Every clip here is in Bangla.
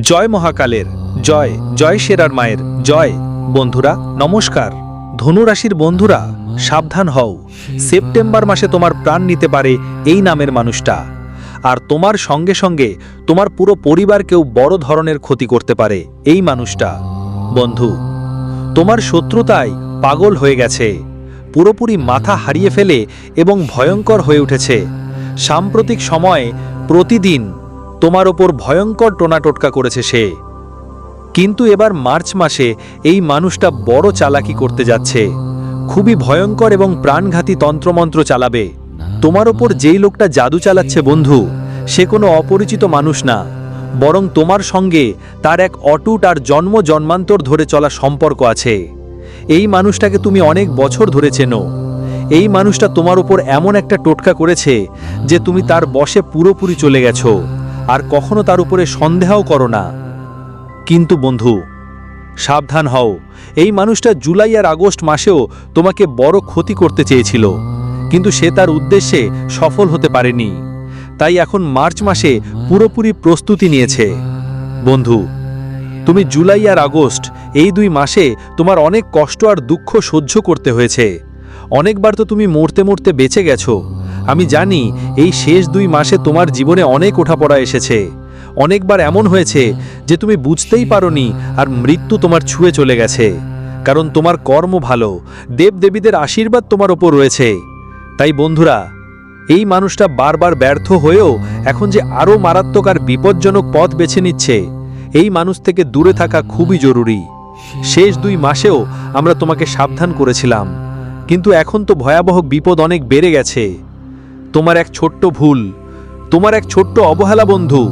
জয় মহাকালের, জয় জয় শেরার মায়ের, জয়। বন্ধুরা, নমস্কার। ধনুরাশির বন্ধুরা, সাবধান হও। সেপ্টেম্বর মাসে তোমার প্রাণ নিতে পারে এই নামের মানুষটা। আর তোমার সঙ্গে সঙ্গে তোমার পুরো পরিবারকেও বড় ধরনের ক্ষতি করতে পারে এই মানুষটা। বন্ধু, তোমার শত্রুতায় পাগল হয়ে গেছে। পুরোপুরি মাথা হারিয়ে ফেলে এবং ভয়ঙ্কর হয়ে উঠেছে। সাম্প্রতিক সময়ে প্রতিদিন তোমার ওপর ভয়ঙ্কর টোনাটোটকা করেছে সে। কিন্তু এবার মার্চ মাসে এই মানুষটা বড় চালাকি করতে যাচ্ছে। খুবই ভয়ঙ্কর এবং প্রাণঘাতী তন্ত্রমন্ত্র চালাবে। তোমার ওপর যেই লোকটা জাদু চালাচ্ছে বন্ধু, সে কোনো অপরিচিত মানুষ না। বরং তোমার সঙ্গে তার এক অটুট আর জন্ম জন্মান্তর ধরে চলা সম্পর্ক আছে। এই মানুষটাকে তুমি অনেক বছর ধরে চেনো। এই মানুষটা তোমার উপর এমন একটা টোটকা করেছে যে তুমি তার বশে পুরোপুরি চলে গেছো। আর কখনো তার উপরে সন্দেহও করো না। কিন্তু বন্ধু, সাবধান হও। এই মানুষটা জুলাই আর আগস্ট মাসেও তোমাকে বড় ক্ষতি করতে চেয়েছিল, কিন্তু সে তার উদ্দেশ্যে সফল হতে পারেনি। তাই এখন মার্চ মাসে পুরোপুরি প্রস্তুতি নিয়েছে। বন্ধু, তুমি জুলাই আর আগস্ট এই দুই মাসে তোমার অনেক কষ্ট আর দুঃখ সহ্য করতে হয়েছে। অনেকবার তো তুমি মরতে মরতে বেঁচে গেছো। আমি জানি এই শেষ দুই মাসে তোমার জীবনে অনেক ওঠাপড়া এসেছে। অনেকবার এমন হয়েছে যে তুমি বুঝতেই পারোনি আর মৃত্যু তোমার ছুঁয়ে চলে গেছে। কারণ তোমার কর্ম ভালো, দেবদেবীদের আশীর্বাদ তোমার ওপর রয়েছে। তাই বন্ধুরা, এই মানুষটা বারবার ব্যর্থ হয়েও এখন যে আরও মারাত্মক আর বিপজ্জনক পথ বেছে নিচ্ছে, এই মানুষ থেকে দূরে থাকা খুবই জরুরি। শেষ দুই মাসেও আমরা তোমাকে সাবধান করেছিলাম, কিন্তু এখন তো ভয়াবহ বিপদ অনেক বেড়ে গেছে। তোমার এক ছোট্ট ভুল, তোমার এক ছোট্ট অবহেলা বন্ধু,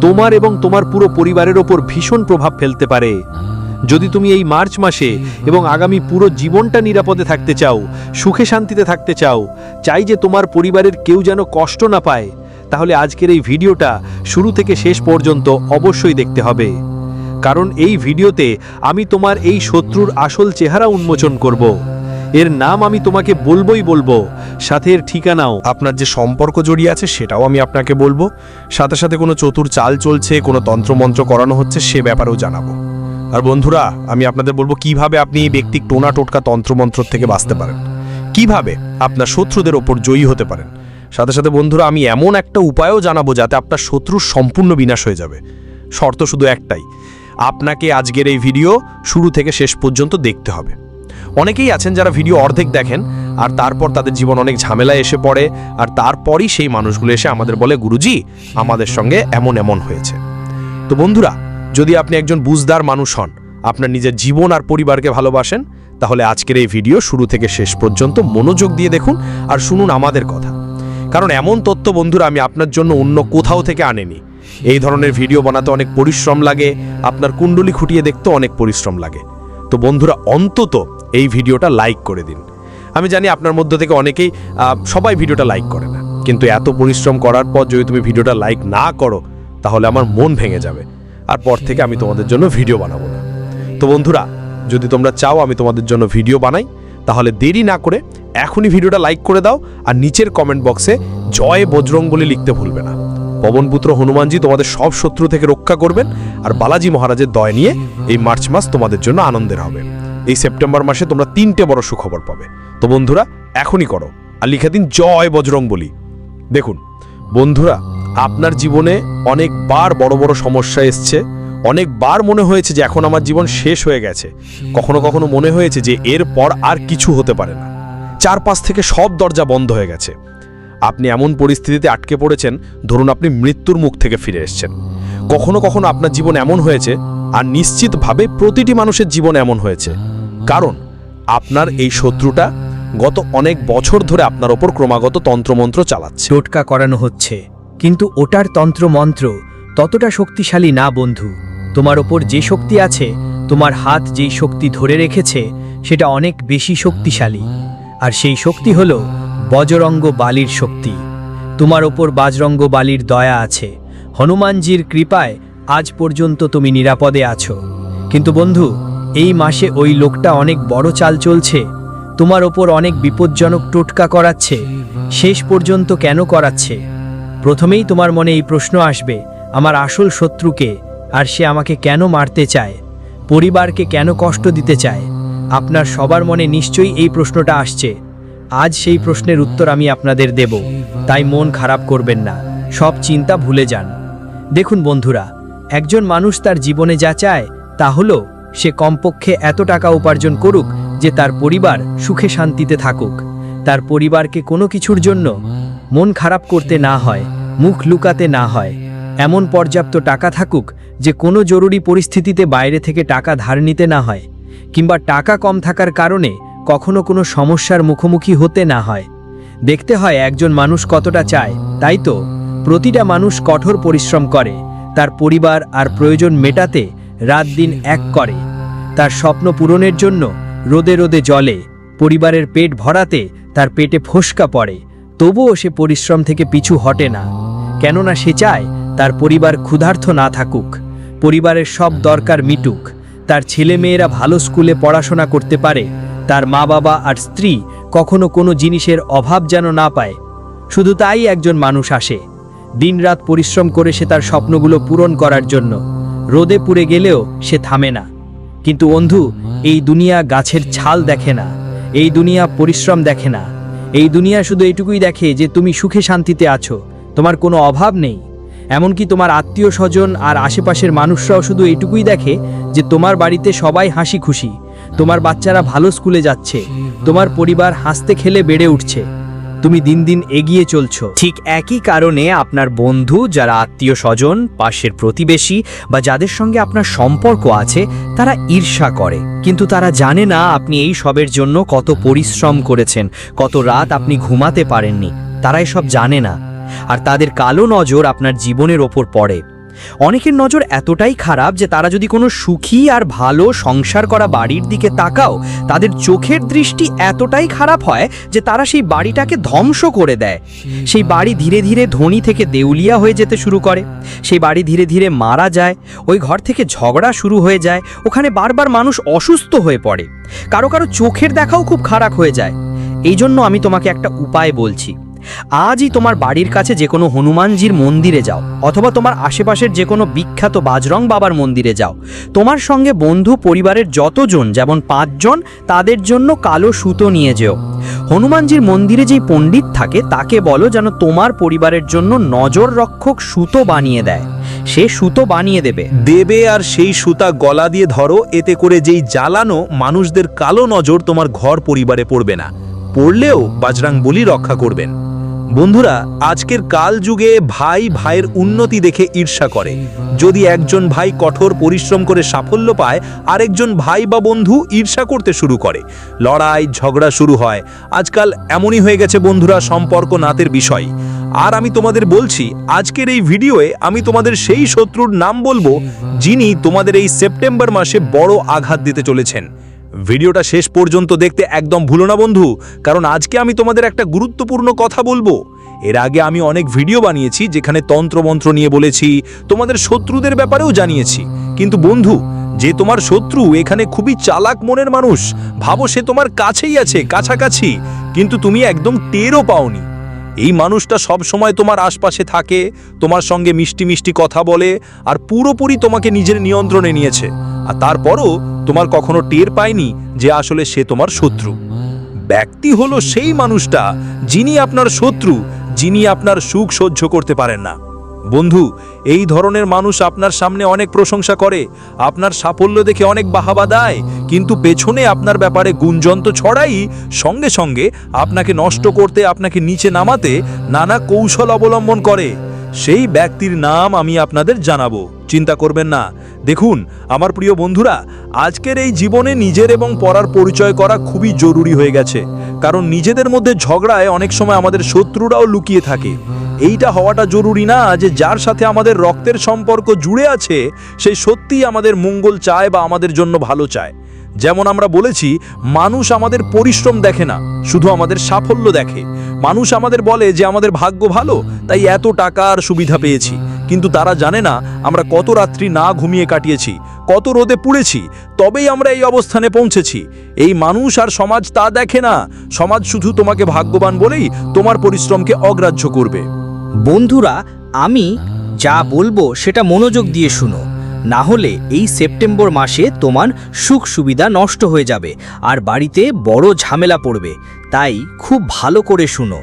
তোমার এবং তোমার পুরো পরিবারের ওপর ভীষণ প্রভাব ফেলতে পারে। যদি তুমি এই মার্চ মাসে এবং আগামী পুরো জীবনটা নিরাপদে থাকতে চাও, সুখে শান্তিতে থাকতে চাও, চাই যে তোমার পরিবারের কেউ যেন কষ্ট না পায়, তাহলে আজকের এই ভিডিওটা শুরু থেকে শেষ পর্যন্ত অবশ্যই দেখতে হবে। কারণ এই ভিডিওতে আমি তোমার এই শত্রুর আসল চেহারা উন্মোচন করব। এর নাম আমি তোমাকে বলবোই বলব। সাথে এর ঠিকানাও। আপনার যে সম্পর্ক জড়িয়ে আছে, সেটাও আমি আপনাকে বলব। সাথে সাথে কোনো চতুর চাল চলছে, কোনো তন্ত্রমন্ত্র করানো হচ্ছে, সে ব্যাপারেও জানাব। আর বন্ধুরা, আমি আপনাদের বলব কীভাবে আপনি এই ব্যক্তিক টোনা টোটকা তন্ত্রমন্ত্র থেকে বাঁচতে পারেন? কীভাবে আপনার শত্রুদের ওপর জয়ী হতে পারেন? সাথে সাথে বন্ধুরা, আমি এমন একটা উপায়ও জানাব যাতে আপনার শত্রুর সম্পূর্ণ বিনাশ হয়ে যাবে। শর্ত শুধু একটাই, আপনাকে আজকের এই ভিডিও শুরু থেকে শেষ পর্যন্ত দেখতে হবে। অনেকেই আছেন যারা ভিডিও অর্ধেক দেখেন, আর তারপর তাদের জীবন অনেক ঝামেলায় এসে পড়ে, আর তারপরই সেই মানুষগুলো এসে আমাদের বলে, গুরুজি, আমাদের সঙ্গে এমন এমন হয়েছে। তো বন্ধুরা, যদি আপনি একজন বুঝদার মানুষ হন, আপনার নিজের জীবন আর পরিবারকে ভালোবাসেন, তাহলে আজকের এই ভিডিও শুরু থেকে শেষ পর্যন্ত মনোযোগ দিয়ে দেখুন আর শুনুন আমাদের কথা। কারণ এমন তথ্য বন্ধুরা, আমি আপনার জন্য অন্য কোথাও থেকে আনেনি। এই ধরনের ভিডিও বানাতে অনেক পরিশ্রম লাগে, আপনার কুণ্ডলি খুঁটিয়ে দেখতে অনেক পরিশ্রম লাগে। তো বন্ধুরা, অন্তত এই ভিডিওটা লাইক করে দিন। আমি জানি আপনার মধ্য থেকে অনেকেই সবাই ভিডিওটা লাইক করে না। কিন্তু এত পরিশ্রম করার পর যদি তুমি ভিডিওটা লাইক না করো, তাহলে আমার মন ভেঙে যাবে। আর পর থেকে আমি তোমাদের জন্য ভিডিও বানাবো না। তো বন্ধুরা, যদি তোমরা চাও আমি তোমাদের জন্য ভিডিও বানাই, তাহলে দেরি না করে এখনই ভিডিওটা লাইক করে দাও, আর নিচের কমেন্ট বক্সে জয় বজরং বলে লিখতে ভুলবে না। পবনপুত্র হনুমানজি তোমাদের সব শত্রু থেকে রক্ষা করবেন, আর বালাজি মহারাজের দয় নিয়ে এই মার্চ মাস তোমাদের জন্য আনন্দের হবে। এই সেপ্টেম্বর মাসে তোমরা তিনটে বড় সুখবর পাবে। তো বন্ধুরা, এখনই করো, আর লিখে দিন জয় বজরং বলি। দেখুন, বন্ধুরা, আপনার জীবনে অনেকবার বড় বড় সমস্যা এসছে, অনেকবার মনে হয়েছে যে এখন আমার জীবন শেষ হয়ে গেছে। কখনো কখনো মনে হয়েছে যে এর পর আর কিছু হতে পারে না। চারপাশ থেকে সব দরজা বন্ধ হয়ে গেছে। আপনি এমন পরিস্থিতিতে আটকে পড়েছেন, ধরুন আপনি মৃত্যুর মুখ থেকে ফিরে এসেছেন। কখনো কখনো আপনার জীবন এমন হয়েছে, আর নিশ্চিতভাবে প্রতিটি মানুষের জীবন এমন হয়েছে। কারণ, আপনার এই শত্রুটা গত অনেক বছর ধরে আপনার ওপর ক্রমাগত তন্ত্রমন্ত্র চালাচ্ছে। টোটকা করানো হচ্ছে। কিন্তু ওটার তন্ত্রমন্ত্র ততটা শক্তিশালী না, বন্ধু। তোমার ওপর যে শক্তি আছে, তোমার হাত যেই শক্তি ধরে রেখেছে, সেটা অনেক বেশি শক্তিশালী। আর সেই শক্তি হল বজরঙ্গ বালির শক্তি। তোমার ওপর বাজরঙ্গ বালির দয়া আছে। হনুমানজির কৃপায় আজ পর্যন্ত তুমি নিরাপদে আছো। কিন্তু বন্ধু, এই মাসে ওই লোকটা অনেক বড় চাল চলছে। তোমার ওপর অনেক বিপজ্জনক টোটকা করাচ্ছে। শেষ পর্যন্ত কেন করাচ্ছে? প্রথমেই তোমার মনে এই প্রশ্ন আসবে, আমার আসল শত্রুকে, আর সে আমাকে কেন মারতে চায়? পরিবারকে কেন কষ্ট দিতে চায়? আপনার সবার মনে নিশ্চয়ই এই প্রশ্নটা আসছে। আজ সেই প্রশ্নের উত্তর আমি আপনাদের দেব, তাই মন খারাপ করবেন না, সব চিন্তা ভুলে যান। দেখুন বন্ধুরা, একজন মানুষ তার জীবনে যা চায়, তা হলো সে কমপক্ষে এত টাকা উপার্জন করুক যে তার পরিবার সুখে শান্তিতে থাকুক। তার পরিবারকে কোনো কিছুর জন্য মন খারাপ করতে না হয়, মুখ লুকাতে না হয়। এমন পর্যাপ্ত টাকা থাকুক যে কোনো জরুরি পরিস্থিতিতে বাইরে থেকে টাকা ধার নিতে না হয়, কিংবা টাকা কম থাকার কারণে কখনো কোনো সমস্যার মুখোমুখি হতে না হয়। দেখতে হয় একজন মানুষ কতটা চায়, তাই তো? প্রতিটা মানুষ কঠোর পরিশ্রম করে, তার পরিবার আর প্রয়োজন মেটাতে রাত দিন এক করে। তার স্বপ্ন পূরণের জন্য রোদে রোদে জলে, পরিবারের পেট ভরাতে তার পেটে ফোসকা পড়ে, তবুও সে পরিশ্রম থেকে পিছু হটে না। কেননা সে চায় তার পরিবার ক্ষুধার্থ না থাকুক, পরিবারের সব দরকার মিটুক, তার ছেলেমেয়েরা ভালো স্কুলে পড়াশোনা করতে পারে তার মা বাবা আর স্ত্রী কখনো কোনো জিনিসের অভাব যেন না পায়। শুধু তাই একজন মানুষ আসে। দিনরাত পরিশ্রম করে সে তার স্বপ্নগুলো পূরণ করার জন্য। রোদে পুড়ে গেলেও সে থামে না। কিন্তু অন্ধু এই দুনিয়া গাছের ছাল দেখে না। এই দুনিয়া পরিশ্রম দেখে না। এই দুনিয়া শুধু এটুকুই দেখে যে তুমি সুখে শান্তিতে আছো। তোমার কোনো অভাব নেই। এমনকি তোমার আত্মীয় স্বজন আর আশেপাশের মানুষরাও শুধু এটুকুই দেখে যে তোমার বাড়িতে সবাই হাসি খুশি। তোমার বাচ্চারা ভালো স্কুলে যাচ্ছে। তোমার পরিবার হাসতে খেলে বেড়ে উঠছে। তুমি দিন দিন এগিয়ে চলছো। ঠিক একই কারণে আপনার বন্ধু, যারা আত্মীয় স্বজন পাশের প্রতিবেশী বা যাদের সঙ্গে আপনার সম্পর্ক আছে, তারা ঈর্ষা করে। কিন্তু তারা জানে না আপনি এই সবের জন্য কত পরিশ্রম করেছেন, কত রাত আপনি ঘুমাতে পারেননি। তারা এসব জানে না। আর তাদের কালো নজর আপনার জীবনের ওপর পড়ে। অনেকের নজর এতটাই খারাপ যে তারা যদি কোনো সুখী আর ভালো সংসার করা বাড়ির দিকে তাকাও, তাদের চোখের দৃষ্টি এতটাই খারাপ হয় যে তারা সেই বাড়িটাকে ধ্বংস করে দেয়। সেই বাড়ি ধীরে ধীরে ধনী থেকে দেউলিয়া হয়ে যেতে শুরু করে। সেই বাড়ি ধীরে ধীরে মারা যায়, ওই ঘর থেকে ঝগড়া শুরু হয়ে যায়, ওখানে বারবার মানুষ অসুস্থ হয়ে পড়ে। কারও কারও চোখের দেখাও খুব খারাপ হয়ে যায়। এই জন্য আমি তোমাকে একটা উপায় বলছি। আজই তোমার বাড়ির কাছে যে কোনো হনুমানজির মন্দিরে যাও, অথবা তোমার আশেপাশের যে কোনো বিখ্যাত বাজরং বাবার মন্দিরে যাও। তোমার সঙ্গে বন্ধু পরিবারের যতজন, যেমন পাঁচজন, তাদের জন্য কালো সুতো নিয়ে যেও। হনুমানজির মন্দিরে যেই পণ্ডিত থাকে, তাকে বলো যেন তোমার পরিবারের জন্য নজর রক্ষক সুতো বানিয়ে দেয়। সে সুতো বানিয়ে দেবে। দেবে আর সেই সুতা গলা দিয়ে ধরো, এতে করে যেই জ্বালানো মানুষদের কালো নজর তোমার ঘর পরিবারে পড়বে না। পড়লেও বাজরাং বলি রক্ষা করবেন। বন্ধুরা, আজকের কাল যুগে ভাই ভাইয়ের উন্নতি দেখে ঈর্ষা করে। যদি একজন ভাই কঠোর পরিশ্রম করে সাফল্য পায়, আরেকজন ভাই বা বন্ধু ঈর্ষা করতে শুরু করে। লড়াই, ঝগড়া শুরু হয়। আজকাল এমনই হয়ে গেছে বন্ধুরা, সম্পর্ক নাতের বিষয়। আর আমি তোমাদের বলছি, আজকের এই ভিডিওয়ে আমি তোমাদের সেই শত্রুর নাম বলব, যিনি তোমাদের এই সেপ্টেম্বর মাসে বড় আঘাত দিতে চলেছেন। ভিডিওটা শেষ পর্যন্ত দেখতে একদম ভুলো না বন্ধু, কারণ আজকে আমি তোমাদের একটা গুরুত্বপূর্ণ কথা বলব। এর আগে আমি অনেক ভিডিও বানিয়েছি যেখানে তন্ত্রমন্ত্র নিয়ে বলেছি, তোমাদের শত্রুদের ব্যাপারেও জানিয়েছি। কিন্তু বন্ধু, যে তোমার শত্রু এখানে খুবই চালাক মনের মানুষ, ভাবো সে তোমার কাছেই আছে, কাছাকাছি, কিন্তু তুমি একদম টেরও পাওনি। এই মানুষটা সব সময় তোমার আশপাশে থাকে, তোমার সঙ্গে মিষ্টি মিষ্টি কথা বলে, আর পুরোপুরি তোমাকে নিজের নিয়ন্ত্রণে নিয়েছে। আর তারপরও তোমার কখনো টের পায়নি যে আসলে সে তোমার শত্রু? ব্যক্তি হলো সেই মানুষটা যিনি আপনার শত্রু, যিনি আপনার সুখ সহ্য করতে পারেন না। বন্ধু, এই ধরনের মানুষ আপনার সামনে অনেক প্রশংসা করে, আপনার সাফল্য দেখে অনেক বাহাবা দেয়, কিন্তু পেছনে আপনার ব্যাপারে গুঞ্জন তো ছড়াই সঙ্গে সঙ্গে আপনাকে নষ্ট করতে, আপনাকে নিচে নামাতে নানা কৌশল অবলম্বন করে। সেই ব্যক্তির নাম আমি আপনাদের জানাব। চিন্তা করবেন না। দেখুন, আমার প্রিয় বন্ধুরা, আজকের এই জীবনে নিজের এবং পড়ার পরিচয় করা খুবই জরুরি হয়ে গেছে। কারণ নিজেদের মধ্যে ঝগড়ায় অনেক সময় আমাদের শত্রুরাও লুকিয়ে থাকে। এইটা হওয়াটা জরুরি না যে যার সাথে আমাদের রক্তের সম্পর্ক জুড়ে আছে সেই সত্যিই আমাদের মঙ্গল চায় বা আমাদের জন্য ভালো চায়। যেমন আমরা বলেছি, মানুষ আমাদের পরিশ্রম দেখে না, শুধু আমাদের সাফল্য দেখে। মানুষ আমাদের বলে যে, আমাদের ভাগ্য ভালো, তাই এত টাকা আর সুবিধা পেয়েছি। কিন্তু তারা জানে না, আমরা কত রাত্রি না ঘুমিয়ে কাটিয়েছি, কত রোদে পুড়েছি, তবেই আমরা এই অবস্থানে পৌঁছেছি। এই মানুষ আর সমাজ তা দেখে না। সমাজ শুধু তোমাকে ভাগ্যবান বলেই তোমার পরিশ্রমকে অগ্রাহ্য করবে। বন্ধুরা, আমি যা বলব সেটা মনোযোগ দিয়ে শুনো। না হলে এই সেপ্টেম্বর মাসে তোমার সুখ সুবিধা নষ্ট হয়ে যাবে আর বাড়িতে বড় ঝামেলা পড়বে। তাই খুব ভালো করে শুনো।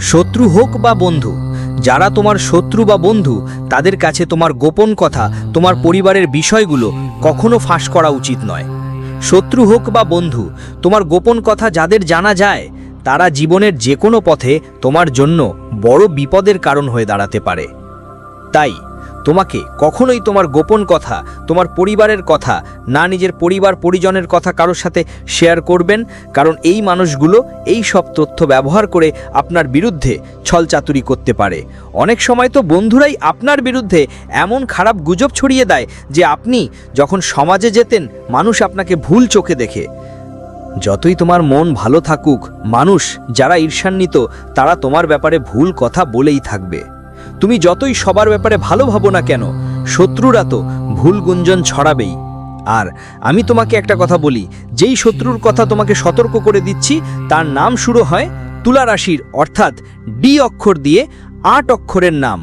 শত্রু হোক বা বন্ধু, যারা তোমার শত্রু বা বন্ধু, তাদের কাছে তোমার গোপন কথা, তোমার পরিবারের বিষয়গুলো কখনো ফাঁস করা উচিত নয়। শত্রু হোক বা বন্ধু, তোমার গোপন কথা যাদের জানা যায়, তারা জীবনের যে কোনো পথে তোমার জন্য বড় বিপদের কারণ হয়ে দাঁড়াতে পারে। তাই তোমাকে কখনোই তোমার গোপন কথা, তোমার পরিবারের কথা, না নিজের পরিবার পরিজনের কথা কারোর সাথে শেয়ার করবেন, কারণ এই মানুষগুলো এই সব তথ্য ব্যবহার করে আপনার বিরুদ্ধে ছলচাতুরি করতে পারে। অনেক সময় তো বন্ধুরাই আপনার বিরুদ্ধে এমন খারাপ গুজব ছড়িয়ে দেয় যে আপনি যখন সমাজে যেতেন, মানুষ আপনাকে ভুল চোখে দেখে। যতই তোমার মন ভালো থাকুক, মানুষ যারা ঈর্ষান্বিত, তারা তোমার ব্যাপারে ভুল কথা বলেই থাকবে। তুমি যতই সবার ব্যাপারে ভালো ভাবো না কেন, শত্রুরা তো ভুল গুঞ্জন ছড়াবেই। আর আমি তোমাকে একটা কথা বলি, যেই শত্রুর কথা তোমাকে সতর্ক করে দিচ্ছি, তার নাম শুরু হয় তুলা রাশির, অর্থাৎ ডি অক্ষর দিয়ে আট অক্ষরের নাম।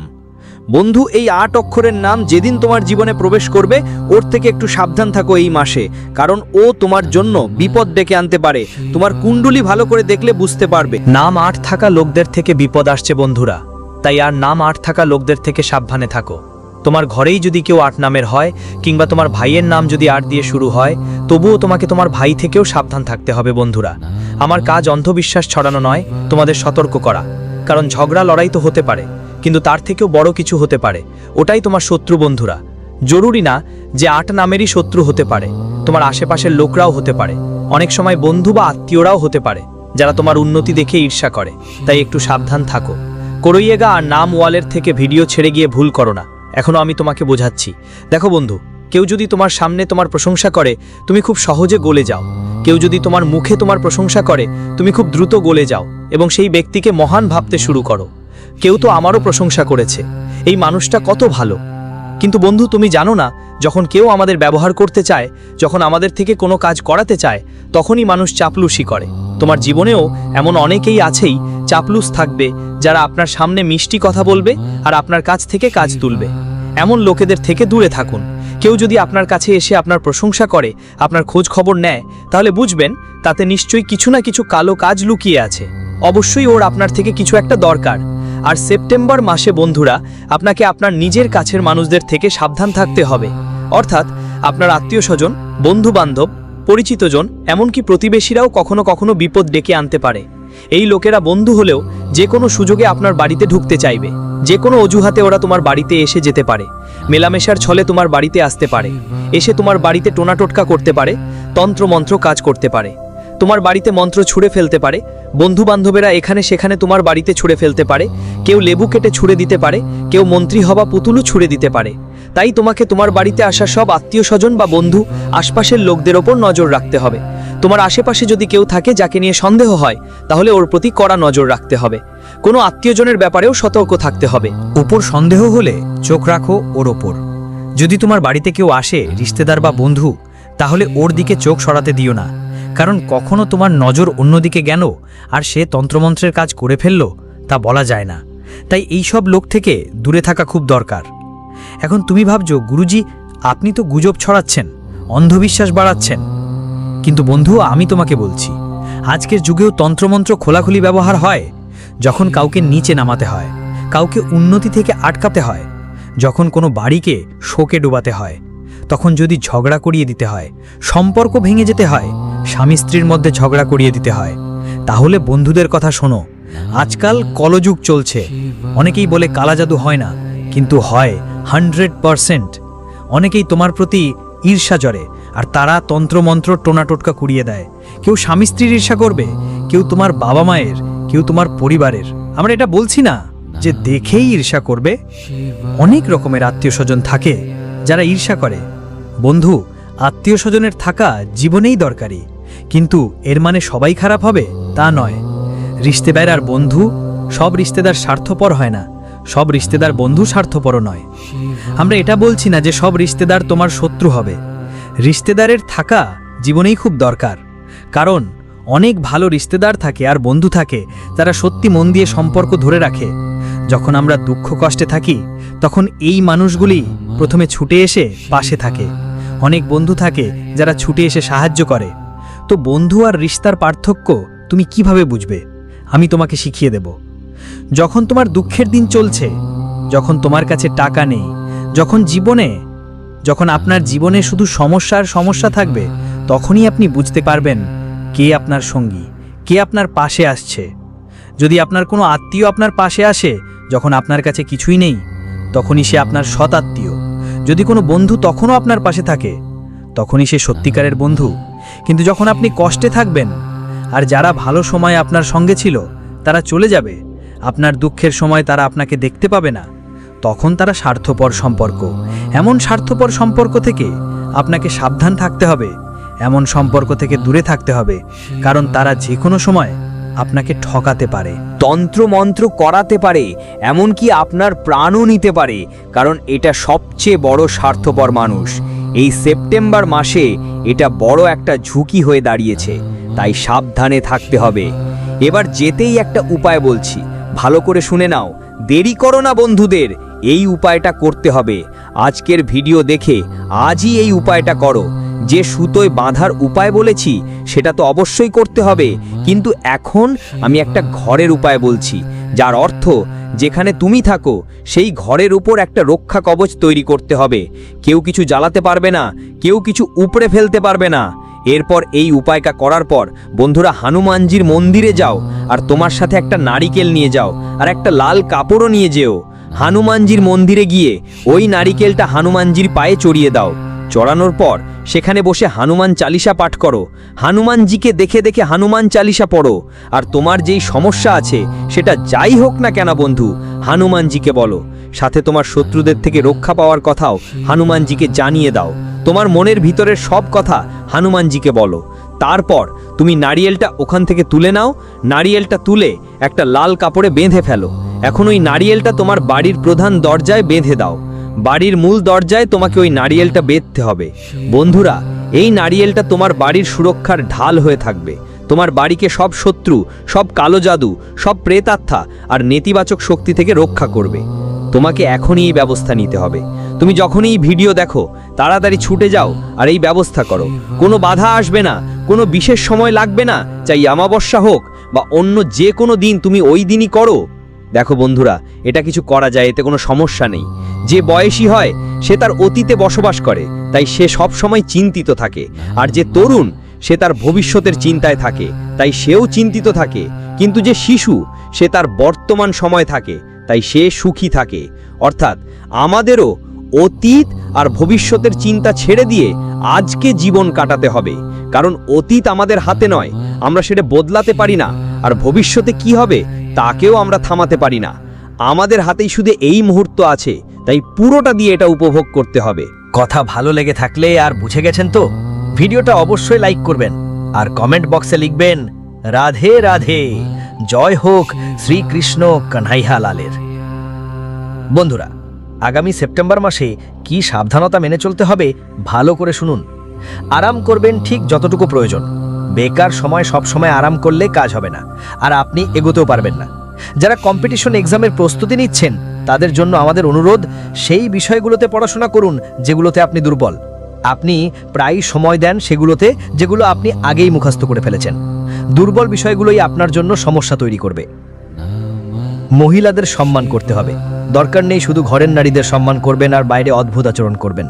বন্ধু, এই আট অক্ষরের নাম যেদিন তোমার জীবনে প্রবেশ করবে, ওর থেকে একটু সাবধান থাকো এই মাসে, কারণ ও তোমার জন্য বিপদ ডেকে আনতে পারে। তোমার কুণ্ডুলি ভালো করে দেখলে বুঝতে পারবে। নাম আট থাকা লোকদের থেকে বিপদ আসছে, বন্ধুরা। তাই আর নাম আট থাকা লোকদের থেকে সাবধানে থাকো। তোমার ঘরেই যদি কেউ আট নামের হয়, কিংবা তোমার ভাইয়ের নাম যদি আট দিয়ে শুরু হয়, তবুও তোমাকে তোমার ভাই থেকেও সাবধান থাকতে হবে বন্ধুরা। আমার কাজ অন্ধবিশ্বাস ছড়ানো নয়, তোমাদের সতর্ক করা। কারণ ঝগড়া, লড়াই তো হতে পারে, কিন্তু তার থেকেও বড় কিছু হতে পারে। ওটাই তোমার শত্রু বন্ধুরা। জরুরি না যে আট নামেরই শত্রু হতে পারে, তোমার আশেপাশের লোকরাও হতে পারে। অনেক সময় বন্ধু বা আত্মীয়রাও হতে পারে, যারা তোমার উন্নতি দেখে ঈর্ষা করে। তাই একটু সাবধান থাকো। করইয়েগা আর নাম ওয়ালের থেকে ভিডিও ছেড়ে গিয়ে ভুল করো না। এখনও আমি তোমাকে বোঝাচ্ছি। দেখো বন্ধু, কেউ যদি তোমার সামনে তোমার প্রশংসা করে, তুমি খুব সহজে গলে যাও। কেউ যদি তোমার মুখে তোমার প্রশংসা করে, তুমি খুব দ্রুত গলে যাও এবং সেই ব্যক্তিকে মহান ভাবতে শুরু করো। কেউ তো আমারও প্রশংসা করেছে। এই মানুষটা কত ভালো। কিন্তু বন্ধু, তুমি জানো না, যখন কেউ আমাদের ব্যবহার করতে চায়, যখন আমাদের থেকে কোনো কাজ করাতে চায়, তখনই মানুষ চাপলুসি করে। তোমার জীবনেও এমন অনেকেই আছেই চাপলুস থাকবে, যারা আপনার সামনে মিষ্টি কথা বলবে আর আপনার কাছ থেকে কাজ তুলবে। এমন লোকেদের থেকে দূরে থাকুন। কেউ যদি আপনার কাছে এসে আপনার প্রশংসা করে, আপনার খোঁজ খবর নেয়, তাহলে বুঝবেন তাতে নিশ্চয়ই কিছু না কিছু কালো কাজ লুকিয়ে আছে। অবশ্যই ওর আপনার থেকে কিছু একটা দরকার। আর সেপ্টেম্বর মাসে, বন্ধুরা, আপনাকে আপনার নিজের কাছের মানুষদের থেকে সাবধান থাকতে হবে। অর্থাৎ, আপনার আত্মীয় স্বজন বন্ধু বান্ধব পরিচিতজন, এমনকি প্রতিবেশীরাও কখনো কখনো বিপদ ডেকে আনতে পারে। এই লোকেরা বন্ধু হলেও যে কোনো সুযোগে আপনার বাড়িতে ঢুকতে চাইবে। যে কোনো অজুহাতে ওরা তোমার বাড়িতে এসে যেতে পারে। মেলামেশার ছলে তোমার বাড়িতে আসতে পারে। এসে তোমার বাড়িতে টোনাটোটকা করতে পারে, তন্ত্রমন্ত্র কাজ করতে পারে। তোমার বাড়িতে মন্ত্র ছুঁড়ে ফেলতে পারে বন্ধু বান্ধবেরা এখানে সেখানে তোমার বাড়িতে ছুঁড়ে ফেলতে পারে, কেউ লেবু কেটে ছুঁড়ে দিতে পারে, কেউ মন্ত্রী হবা পুতুলও ছুঁড়ে দিতে পারে। তাই তোমাকে তোমার বাড়িতে আসা সব আত্মীয় স্বজন বা বন্ধু আশপাশের লোকদের ওপর নজর রাখতে হবে। তোমার আশেপাশে যদি কেউ থাকে যাকে নিয়ে সন্দেহ হয়, তাহলে ওর প্রতি কড়া নজর রাখতে হবে। কোনো আত্মীয়জনের ব্যাপারেও সতর্ক থাকতে হবে। উপর সন্দেহ হলে চোখ রাখো ওর ওপর। যদি তোমার বাড়িতে কেউ আসে, রিশতেদার বা বন্ধু, তাহলে ওর দিকে চোখ সরাতে দিও না। কারণ কখনো তোমার নজর অন্যদিকে গেল, আর সে তন্ত্রমন্ত্রের কাজ করে ফেলল, তা বলা যায় না। তাই এই সব লোক থেকে দূরে থাকা খুব দরকার। এখন তুমি ভাবছ, গুরুজি, আপনি তো গুজব ছড়াচ্ছেন, অন্ধবিশ্বাস বাড়াচ্ছেন। কিন্তু বন্ধু, আমি তোমাকে বলছি, আজকের যুগেও তন্ত্রমন্ত্র খোলাখুলি ব্যবহার হয় যখন কাউকে নিচে নামাতে হয়, কাউকে উন্নতি থেকে আটকাতে হয়, যখন কোনো বাড়িকে শোকে ডুবাতে হয়, তখন যদি ঝগড়া করিয়ে দিতে হয়, সম্পর্ক ভেঙে যেতে হয়, স্বামী স্ত্রীর মধ্যে ঝগড়া করিয়ে দিতে হয়, তাহলে বন্ধুদের কথা শোনো, আজকাল কলযুগ চলছে, অনেকেই বলে কালা জাদু হয় না, কিন্তু হয় হান্ড্রেড পারসেন্ট অনেকেই তোমার প্রতি ঈর্ষা জরে আর তারা তন্ত্রমন্ত্র টোনাটোটকা কুড়িয়ে দেয়। কেউ স্বামী স্ত্রীর ঈর্ষা করবে, কেউ তোমার বাবা মায়ের, কেউ তোমার পরিবারের। আমরা এটা বলছি না যে দেখেই ঈর্ষা করবে। অনেক রকমের আত্মীয় স্বজন থাকে যারা ঈর্ষা করে। বন্ধু আত্মীয় স্বজনের থাকা জীবনেই দরকারি। কিন্তু এর মানে সবাই খারাপ হবে? তা নয়। রিশতেদার আর বন্ধু সব রিস্তেদার স্বার্থপর হয় না। সব রিস্তেদার বন্ধু স্বার্থপরও নয়। আমরা এটা বলছি না যে সব রিস্তেদার তোমার শত্রু হবে। রিশতেদারের থাকা জীবনেই খুব দরকার। কারণ অনেক ভালো রিশতেদার থাকে আর বন্ধু থাকে, তারা সত্যি মন দিয়ে সম্পর্ক ধরে রাখে। যখন আমরা দুঃখ কষ্টে থাকি, তখন এই মানুষগুলি প্রথমে ছুটে এসে পাশে থাকে। অনেক বন্ধু থাকে যারা ছুটে এসে সাহায্য করে। তো বন্ধু আর রিস্তার পার্থক্য তুমি কীভাবে বুঝবে? আমি তোমাকে শিখিয়ে দেব। যখন তোমার দুঃখের দিন চলছে, যখন তোমার কাছে টাকা নেই, যখন জীবনে যখন আপনার জীবনে শুধু সমস্যার সমস্যা থাকবে, তখনই আপনি বুঝতে পারবেন কে আপনার সঙ্গী, কে আপনার পাশে আসছে। যদি আপনার কোনো আত্মীয় আপনার পাশে আসে, যখন আপনার কাছে কিছুই নেই, তখনই সে আপনার সৎ আত্মীয়। যদি কোনো বন্ধু তখনও আপনার পাশে থাকে, তখনই সে সত্যিকারের বন্ধু। কিন্তু যখন আপনি কষ্টে থাকবেন, আর যারা ভালো সময় আপনার সঙ্গে ছিল, তারা চলে যাবে, আপনার দুঃখের সময় তারা আপনাকে দেখতে পাবে না। তখন তারা স্বার্থপর সম্পর্ক। এমন স্বার্থপর সম্পর্ক থেকে আপনাকে সাবধান থাকতে হবে। এমন সম্পর্ক থেকে দূরে থাকতে হবে, কারণ তারা যে কোনো সময় আপনাকে ঠকাতে পারে। তন্ত্র মন্ত্র করাতে পারে, এমনকি আপনার প্রাণও নিতে পারে, কারণ এটা সবচেয়ে বড় স্বার্থপর মানুষ। এই সেপ্টেম্বর মাসে এটা বড় একটা ঝুঁকি হয়ে দাঁড়িয়েছে, তাই সাবধানে থাকতে হবে। এবার যেতেই একটা উপায় বলছি, ভালো করে শুনে নাও। দেরি করো না বন্ধুদের এই উপায়টা করতে হবে। আজকের ভিডিও দেখে আজই এই উপায়টা করো। যে সুতোয় বাঁধার উপায় বলেছি, সেটা তো অবশ্যই করতে হবে। কিন্তু এখন আমি একটা ঘরের উপায় বলছি, যার অর্থ যেখানে তুমি থাকো, সেই ঘরের উপর একটা রক্ষা কবচ তৈরি করতে হবে। কেউ কিছু জ্বালাতে পারবে না, কেউ কিছু উপড়ে ফেলতে পারবে না। এরপর এই উপায়টা করার পর, বন্ধুরা, হনুমানজির মন্দিরে যাও, আর তোমার সাথে একটা নারিকেল নিয়ে যাও, আর একটা লাল কাপড়ও নিয়ে যেও। হনুমানজির মন্দিরে গিয়ে ওই নারিকেলটা হনুমানজির পায়ে চড়িয়ে দাও। চড়ানোর পর সেখানে বসে হনুমান চালিসা পাঠ করো। হনুমানজিকে দেখে দেখে হনুমান চালিসা পড়ো। আর তোমার যেই সমস্যা আছে, সেটা যাই হোক না কেন বন্ধু, হনুমানজিকে বলো। সাথে তোমার শত্রুদের থেকে রক্ষা পাওয়ার কথাও হনুমানজিকে জানিয়ে দাও। তোমার মনের ভিতরের সব কথা হনুমানজিকে বলো। তারপর তুমি নারিয়েলটা ওখান থেকে তুলে নাও। নারিয়েলটা তুলে একটা লাল কাপড়ে বেঁধে ফেলো। এখন ওই নারিয়েলটা তোমার বাড়ির প্রধান দরজায় বেঁধে দাও। বাড়ির মূল দরজায় তোমাকে ওই নারিয়েলটা বেঁধতে হবে। বন্ধুরা, এই নারিয়েলটা তোমার বাড়ির সুরক্ষার ঢাল হয়ে থাকবে। তোমার বাড়িকে সব শত্রু, সব কালো জাদু, সব প্রেতাত্মা আর নেতিবাচক শক্তি থেকে রক্ষা করবে। তোমাকে এখনই এই ব্যবস্থা নিতে হবে। তুমি যখনই ভিডিও দেখো, তাড়াতাড়ি ছুটে যাও আর এই ব্যবস্থা করো। কোনো বাধা আসবে না, কোনো বিশেষ সময় লাগবে না, চাই অমাবস্যা হোক বা অন্য যে কোনো দিন তুমি ওই দিনই করো। দেখো বন্ধুরা, এটা কিছু করা যায়, এতে কোনো সমস্যা নেই। যে বয়সী হয়, সে তার অতীতে বসবাস করে, তাই সে সব সময় চিন্তিত থাকে। আর যে তরুণ, সে তার ভবিষ্যতের চিন্তায় থাকে, তাই সেও চিন্তিত থাকে। কিন্তু যে শিশু, সে তার বর্তমান সময় থাকে, তাই সে সুখী থাকে। অর্থাৎ আমাদেরও অতীত আর ভবিষ্যতের চিন্তা ছেড়ে দিয়ে আজকে জীবন কাটাতে হবে। কারণ অতীত আমাদের হাতে নয়, আমরা সেটা বদলাতে পারি না। আর ভবিষ্যতে কি হবে? তাকেও আমরা থামাতে পারি না। আমাদের হাতেই শুধু এই মুহূর্ত আছে তাই পুরোটা দিয়ে এটা উপভোগ করতে হবে। কথা ভালো লেগে থাকলে আর বুঝে গেছেন তো? ভিডিওটা অবশ্যই লাইক করবেন আর কমেন্ট বক্সে লিখবেন রাধে রাধে জয় হোক শ্রীকৃষ্ণ কানহাইহা লালের বন্ধুরা আগামী সেপ্টেম্বর মাসে কি সাবধানতা মেনে চলতে হবে ভালো করে শুনুন। আরাম করবেন ঠিক যতটুকু প্রয়োজন। বেকার সময় সব সময় আরাম করলে কাজ হবে না, আর আপনি এগোতেও পারবেন না। যারা কম্পিটিশন এক্সামের প্রস্তুতি নিচ্ছেন, তাদের জন্য আমাদের অনুরোধ, সেই বিষয়গুলোতে পড়াশোনা করুন যেগুলোতে আপনি দুর্বল। আপনি প্রায় সময় দেন সেগুলোতে যেগুলো আপনি আগেই মুখস্থ করে ফেলেছেন। দুর্বল বিষয়গুলোই আপনার জন্য সমস্যা তৈরি করবে। মহিলাদের সম্মান করতে হবে। দরকার নেই শুধু ঘরের নারীদের সম্মান করবেন আর বাইরে অদ্ভুত আচরণ করবেন।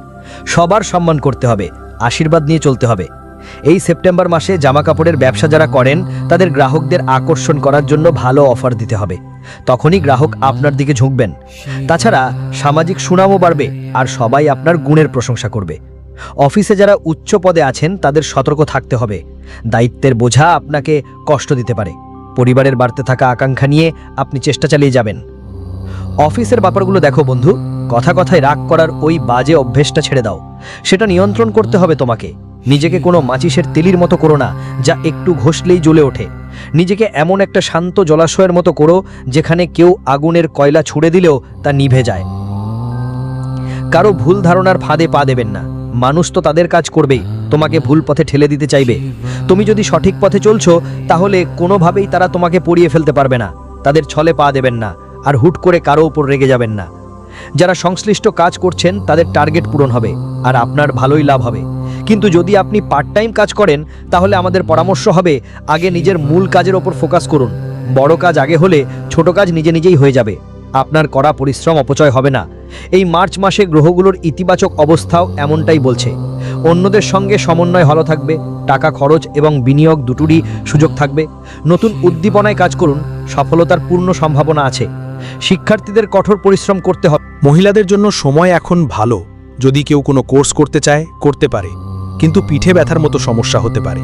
সবার সম্মান করতে হবে, আশীর্বাদ নিয়ে চলতে হবে। এই সেপ্টেম্বর মাসে জামা কাপড়ের ব্যবসা যারা করেন, তাদের গ্রাহকদের আকর্ষণ করার জন্য ভালো অফার দিতে হবে। তখনই গ্রাহক আপনার দিকে ঝুঁকবেন। তাছাড়া সামাজিক সুনামও বাড়বে আর সবাই আপনার গুণের প্রশংসা করবে। অফিসে যারা উচ্চ পদে আছেন, তাদের সতর্ক থাকতে হবে। দায়িত্বের বোঝা আপনাকে কষ্ট দিতে পারে। পরিবারের বাড়তে থাকা আকাঙ্ক্ষা নিয়ে আপনি চেষ্টা চালিয়ে যাবেন। অফিসের ব্যাপারগুলো দেখো বন্ধু। কথা কথায় রাগ করার ওই বাজে অভ্যেসটা ছেড়ে দাও। সেটা নিয়ন্ত্রণ করতে হবে তোমাকে। নিজেকে কোনো মাচিসের তেলির মতো করো না, যা একটু ঘষলেই জ্বলে ওঠে। নিজেকে এমন একটা শান্ত জলাশয়ের মতো করো, যেখানে কেউ আগুনের কয়লা ছুড়ে দিলেও তা নিভে যায়। কারও ভুল ধারণার ফাঁদে পা দেবেন না। মানুষ তো তাদের কাজ করবেই, তোমাকে ভুল পথে ঠেলে দিতে চাইবে। তুমি যদি সঠিক পথে চলছো, তাহলে কোনোভাবেই তারা তোমাকে পড়িয়ে ফেলতে পারবে না। তাদের ছলে পা দেবেন না, আর হুট করে কারও উপর রেগে যাবেন না। যারা সংশ্লিষ্ট কাজ করছেন, তাদের টার্গেট পূরণ হবে, আর আপনার ভালোই লাভ হবে। কিন্তু যদি আপনি পার্ট টাইম কাজ করেন তাহলে আমাদের পরামর্শ হবে আগে নিজের মূল কাজের ওপর ফোকাস করুন। বড় কাজ আগে হলে ছোট কাজ নিজে নিজেই হয়ে যাবে। আপনার করা পরিশ্রম অপচয় হবে না। এই মার্চ মাসে গ্রহগুলোর ইতিবাচক অবস্থাও এমনটাই বলছে। অন্যদের সঙ্গে সমন্বয় ভালো থাকবে টাকা খরচ এবং বিনিয়োগ দুটোরই সুযোগ থাকবে। নতুন উদ্দীপনায় কাজ করুন সফলতার পূর্ণ সম্ভাবনা আছে। শিক্ষার্থীদের কঠোর পরিশ্রম করতে হবে। মহিলাদের জন্য সময় এখন ভালো। যদি কেউ কোনো কোর্স করতে চায় করতে পারে। কিন্তু পিঠে ব্যথার মতো সমস্যা হতে পারে।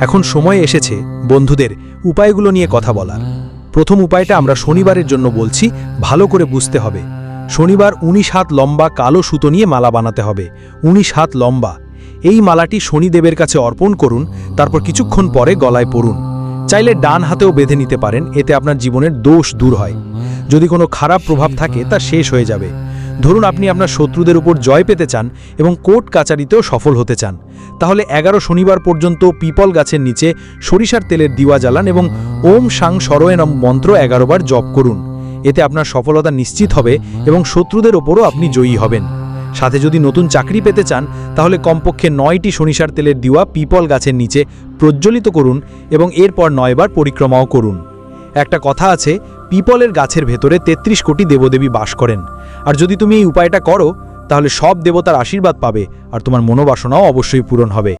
এখন সময় এসেছে বন্ধুদের উপায়গুলো নিয়ে কথা বলার। প্রথম উপায়টা আমরা শনিবারের জন্য বলছি, ভালো করে বুঝতে হবে। শনিবার উনিশ হাত লম্বা কালো সুতো নিয়ে মালা বানাতে হবে। উনিশ হাত লম্বা। এই মালাটি শনিদেবের কাছে অর্পণ করুন, তারপর কিছুক্ষণ পরে গলায় পড়ুন। চাইলে ডান হাতেও বেঁধে নিতে পারেন, এতে আপনার জীবনের দোষ দূর হয়। যদি কোনো খারাপ প্রভাব থাকে, তা শেষ হয়ে যাবে। ধরুন আপনি আপনার শত্রুদের উপর জয় পেতে চান এবং কোর্ট কাচারিতেও সফল হতে চান। তাহলে এগারো শনিবার পর্যন্ত পিপল গাছের নিচে সরিষার তেলের দিওয়া জ্বালান এবং ওম সাং সরোয়নম মন্ত্র এগারো বার জপ করুন। এতে আপনার সফলতা নিশ্চিত হবে এবং শত্রুদের ওপরও আপনি জয়ী হবেন। সাথে যদি নতুন চাকরি পেতে চান, তাহলে কমপক্ষে নয়টি সরিষার তেলের দিওয়া পিপল গাছের নিচে প্রজ্বলিত করুন এবং এরপর নয়বার পরিক্রমাও করুন। একটা কথা আছে, পিপলের গাছের ভেতরে ৩৩ কোটি দেবদেবী বাস করেন। আর যদি তুমি এই উপায়টা করো, তাহলে সব দেবতার আশীর্বাদ পাবে আর তোমার মনোবাসনাও অবশ্যই পূরণ হবে।